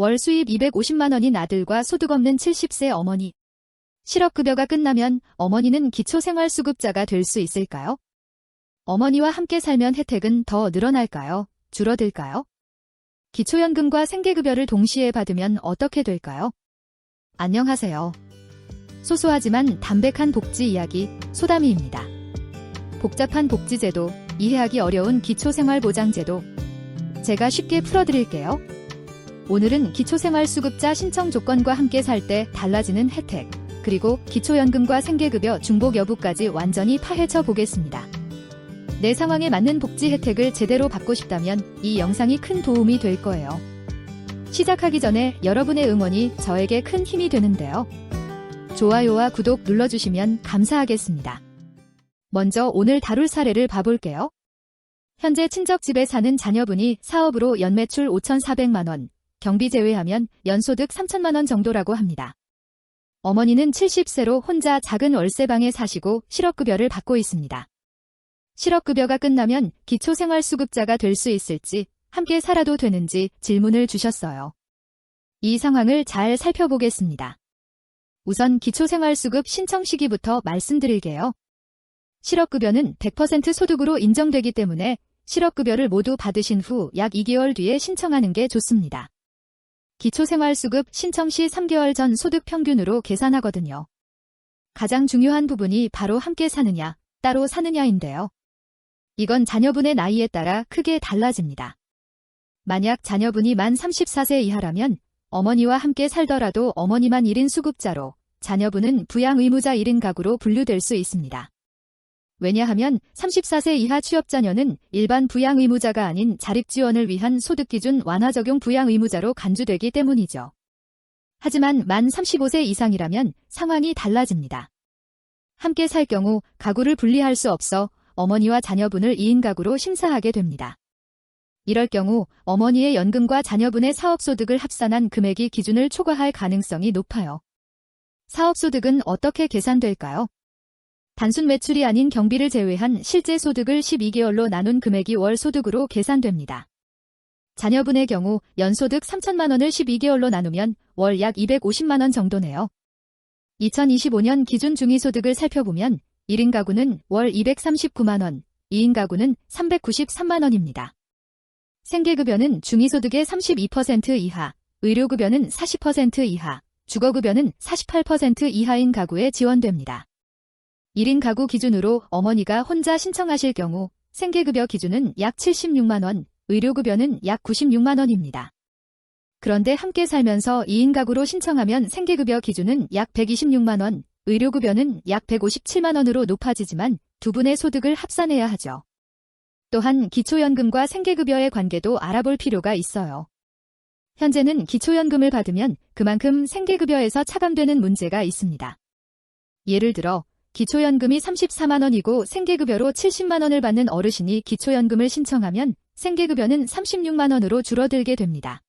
월 수입 250만 원인 아들과 소득 없는 70세 어머니. 실업급여가 끝나면 어머니는 기초생활수급자가 될 수 있을까요? 어머니와 함께 살면 혜택은 더 늘어날까요? 줄어들까요? 기초연금과 생계급여를 동시에 받으면 어떻게 될까요? 안녕하세요. 소소하지만 담백한 복지 이야기 소담이입니다. 복잡한 복지제도, 이해하기 어려운 기초생활보장제도. 제가 쉽게 풀어드릴게요. 오늘은 기초생활수급자 신청 조건과 함께 살 때 달라지는 혜택, 그리고 기초연금과 생계급여 중복 여부까지 완전히 파헤쳐 보겠습니다. 내 상황에 맞는 복지 혜택을 제대로 받고 싶다면 이 영상이 큰 도움이 될 거예요. 시작하기 전에 여러분의 응원이 저에게 큰 힘이 되는데요. 좋아요와 구독 눌러주시면 감사하겠습니다. 먼저 오늘 다룰 사례를 봐볼게요. 현재 친척집에 사는 자녀분이 사업으로 연매출 5,400만원, 경비 제외하면 연소득 3천만 원 정도라고 합니다. 어머니는 70세로 혼자 작은 월세방에 사시고 실업급여를 받고 있습니다. 실업급여가 끝나면 기초생활수급자가 될 수 있을지, 함께 살아도 되는지 질문을 주셨어요. 이 상황을 잘 살펴보겠습니다. 우선 기초생활수급 신청 시기부터 말씀드릴게요. 실업급여는 100% 소득으로 인정되기 때문에 실업급여를 모두 받으신 후 약 2개월 뒤에 신청하는 게 좋습니다. 기초생활수급 신청 시 3개월 전 소득 평균으로 계산하거든요. 가장 중요한 부분이 바로 함께 사느냐, 따로 사느냐인데요. 이건 자녀분의 나이에 따라 크게 달라집니다. 만약 자녀분이 만 34세 이하라면 어머니와 함께 살더라도 어머니만 1인 수급자로 자녀분은 부양 의무자 1인 가구로 분류될 수 있습니다. 왜냐하면 34세 이하 취업자녀는 일반 부양 의무자가 아닌 자립 지원을 위한 소득 기준 완화 적용 부양 의무자로 간주되기 때문이죠. 하지만 만 35세 이상이라면 상황이 달라집니다. 함께 살 경우 가구를 분리할 수 없어 어머니와 자녀분을 2인 가구로 심사하게 됩니다. 이럴 경우 어머니의 연금과 자녀분의 사업소득을 합산한 금액이 기준을 초과할 가능성이 높아요. 사업소득은 어떻게 계산될까요? 단순 매출이 아닌 경비를 제외한 실제 소득을 12개월로 나눈 금액이 월 소득으로 계산됩니다. 자녀분의 경우 연소득 3천만 원을 12개월로 나누면 월 약 250만 원 정도네요. 2025년 기준 중위소득을 살펴보면 1인 가구는 월 239만 원, 2인 가구는 393만 원입니다. 생계급여는 중위소득의 32% 이하, 의료급여는 40% 이하, 주거급여는 48% 이하인 가구에 지원됩니다. 1인 가구 기준으로 어머니가 혼자 신청하실 경우 생계급여 기준은 약 76만원, 의료급여는 약 96만원입니다. 그런데 함께 살면서 2인 가구로 신청하면 생계급여 기준은 약 126만원, 의료급여는 약 157만원으로 높아지지만 두 분의 소득을 합산해야 하죠. 또한 기초연금과 생계급여의 관계도 알아볼 필요가 있어요. 현재는 기초연금을 받으면 그만큼 생계급여에서 차감되는 문제가 있습니다. 예를 들어 기초연금이 34만원이고 생계급여로 70만원을 받는 어르신이 기초연금을 신청하면 생계급여는 36만원으로 줄어들게 됩니다.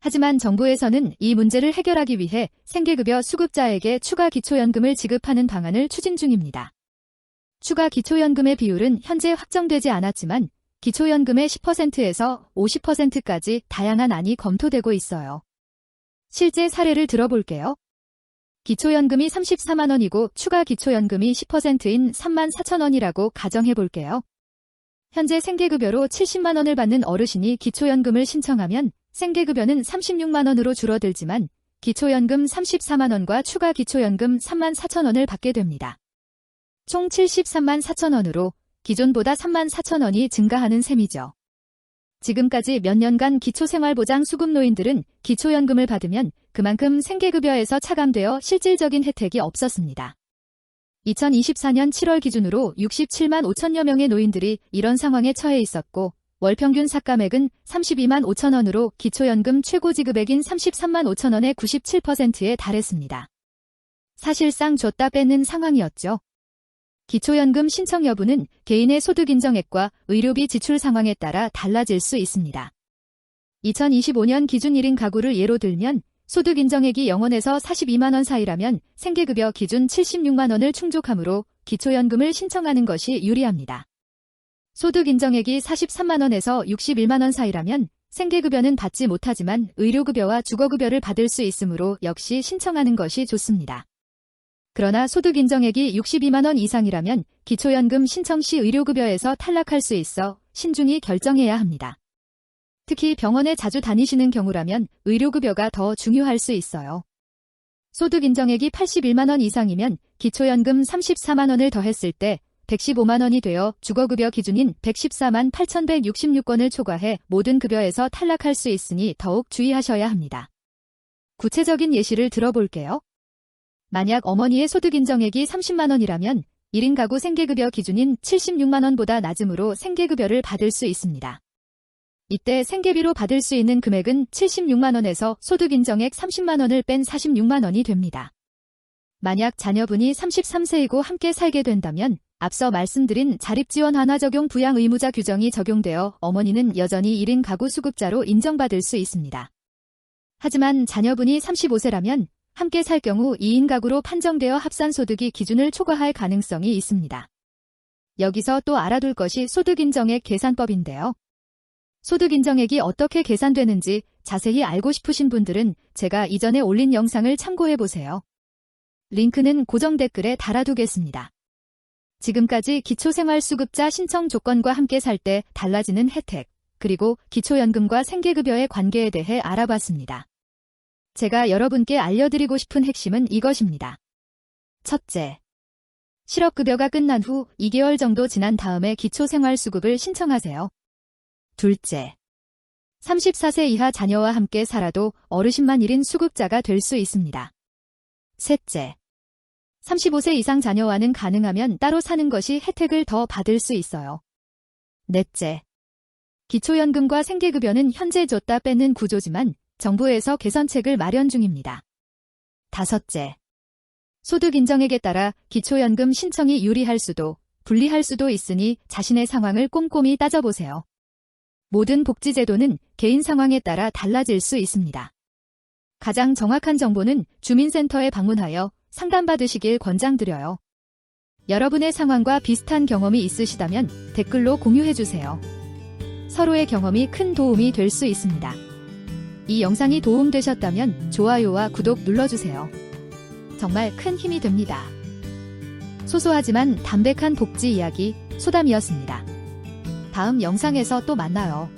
하지만 정부에서는 이 문제를 해결하기 위해 생계급여 수급자에게 추가 기초연금을 지급하는 방안을 추진 중입니다. 추가 기초연금의 비율은 현재 확정되지 않았지만 기초연금의 10%에서 50%까지 다양한 안이 검토되고 있어요. 실제 사례를 들어볼게요. 기초연금이 34만원이고 추가 기초연금이 10%인 3만 4천원이라고 가정해볼게요. 현재 생계급여로 70만원을 받는 어르신이 기초연금을 신청하면 생계급여는 36만원으로 줄어들지만 기초연금 34만원과 추가 기초연금 3만 4천원을 받게 됩니다. 총 73만 4천원으로 기존보다 3만 4천원이 증가하는 셈이죠. 지금까지 몇 년간 기초생활보장 수급노인들은 기초연금을 받으면 그만큼 생계급여에서 차감되어 실질적인 혜택이 없었습니다. 2024년 7월 기준으로 67만 5천여 명의 노인들이 이런 상황에 처해 있었고 월 평균 삭감액은 32만 5천 원으로 기초연금 최고 지급액인 33만 5천 원의 97%에 달했습니다. 사실상 줬다 뺏는 상황이었죠. 기초연금 신청 여부는 개인의 소득 인정액과 의료비 지출 상황에 따라 달라질 수 있습니다. 2025년 기준 1인 가구를 예로 들면 소득 인정액이 0원에서 42만원 사이라면 생계급여 기준 76만원을 충족하므로 기초연금을 신청하는 것이 유리합니다. 소득 인정액이 43만원에서 61만원 사이라면 생계급여는 받지 못하지만 의료급여와 주거급여를 받을 수 있으므로 역시 신청하는 것이 좋습니다. 그러나 소득 인정액이 62만 원 이상이라면 기초연금 신청 시 의료급여에서 탈락할 수 있어 신중히 결정해야 합니다. 특히 병원에 자주 다니시는 경우라면 의료급여가 더 중요할 수 있어요. 소득 인정액이 81만 원 이상이면 기초연금 34만 원을 더했을 때 115만 원이 되어 주거급여 기준인 114만 8,166원을 초과해 모든 급여에서 탈락할 수 있으니 더욱 주의하셔야 합니다. 구체적인 예시를 들어볼게요. 만약 어머니의 소득 인정액이 30만 원이라면 1인 가구 생계급여 기준인 76만 원보다 낮으므로 생계급여를 받을 수 있습니다. 이때 생계비로 받을 수 있는 금액은 76만 원에서 소득 인정액 30만 원을 뺀 46만 원이 됩니다. 만약 자녀분이 33세이고 함께 살게 된다면 앞서 말씀드린 자립지원 완화 적용 부양 의무자 규정이 적용되어 어머니는 여전히 1인 가구 수급자로 인정받을 수 있습니다. 하지만 자녀분이 35세라면 함께 살 경우 2인 가구로 판정되어 합산 소득이 기준을 초과할 가능성이 있습니다. 여기서 또 알아둘 것이 소득인정액 계산법인데요. 소득인정액이 어떻게 계산되는지 자세히 알고 싶으신 분들은 제가 이전에 올린 영상을 참고해보세요. 링크는 고정 댓글에 달아두겠습니다. 지금까지 기초생활수급자 신청 조건과 함께 살 때 달라지는 혜택, 그리고 기초연금과 생계급여의 관계에 대해 알아봤습니다. 제가 여러분께 알려드리고 싶은 핵심은 이것입니다. 첫째, 실업급여가 끝난 후 2개월 정도 지난 다음에 기초생활수급을 신청하세요. 둘째, 34세 이하 자녀와 함께 살아도 어르신만 1인 수급자가 될 수 있습니다. 셋째, 35세 이상 자녀와는 가능하면 따로 사는 것이 혜택을 더 받을 수 있어요. 넷째, 기초연금과 생계급여는 현재 줬다 뺏는 구조지만 정부에서 개선책을 마련 중입니다. 다섯째, 소득 인정액에 따라 기초연금 신청이 유리할 수도 불리할 수도 있으니 자신의 상황을 꼼꼼히 따져보세요. 모든 복지제도는 개인 상황에 따라 달라질 수 있습니다. 가장 정확한 정보는 주민센터에 방문하여 상담받으시길 권장드려요. 여러분의 상황과 비슷한 경험이 있으시다면 댓글로 공유해주세요. 서로의 경험이 큰 도움이 될 수 있습니다. 이 영상이 도움되셨다면 좋아요와 구독 눌러주세요. 정말 큰 힘이 됩니다. 소소하지만 담백한 복지 이야기 소담이었습니다. 다음 영상에서 또 만나요.